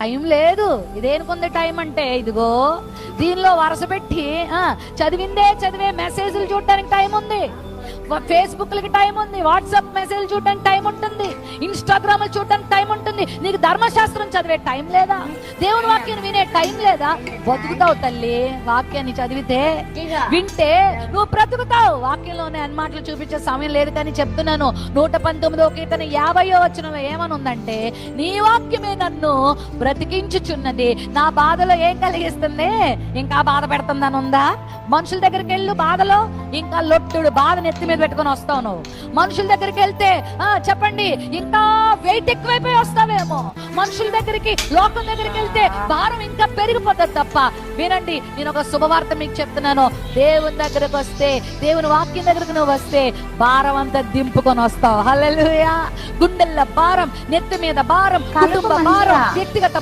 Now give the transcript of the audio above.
Time లేదు. ఇదేనుకుంది time అంటే? ఇదిగో దీనిలో వరుస పెట్టి ఆ, చదివిందే చదివే మెసేజ్లు చూడడానికి టైం ఉంది. ఫేస్బుక్లకి టైం ఉంది. వాట్సాప్ మెసేజ్ చూడడానికి టైం ఉంటుంది. ఇన్స్టాగ్రామ్ చూడడానికి టైం ఉంటుంది. నీకు ధర్మశాస్త్రం చదివే టైం లేదా? దేవుని వాక్యం వినే టైం లేదా? బతుకుతావు తల్లి వాక్యాన్ని చదివితే వింటే నువ్వు బ్రతుకుతావు. వాక్యంలోనే అన్ని మాటలు చూపించే సమయం లేదు కానీ చెప్తున్నాను. నూట పంతొమ్మిదో కీర్తన యాభయో వచ్చిన ఏమని ఉందంటే నీ వాక్యమే నన్ను బ్రతికించుచున్నది. నా బాధలో ఏం కలిగిస్తుంది? ఇంకా బాధ పెడుతుందని ఉందా మనుషుల దగ్గరికి వెళ్ళు బాధలో. ఇంకా లొట్టుడు బాధ నెత్తి మీద పెట్టుకొని వస్తావు నువ్వు. మనుషుల దగ్గరికి వెళ్తే ఆ చెప్పండి ఇంకా వెయిట్ ఎక్కువైపోయి వస్తావేమో? మనుషుల దగ్గరికి లోకం దగ్గరికి వెళ్తే భారం ఇంకా పెరిగిపోతుంది తప్ప. వినండి నేను ఒక శుభవార్త మీకు చెప్తున్నాను. దేవుని దగ్గరకు వస్తే దేవుని వాక్యం దగ్గరకు నువ్వు వస్తే భారం అంతా దింపుకొని వస్తావు. హల్లెలూయా. గుండెల్ల భారం నెత్తి మీద భారం కుటుంబ భారం. వ్యక్తిగత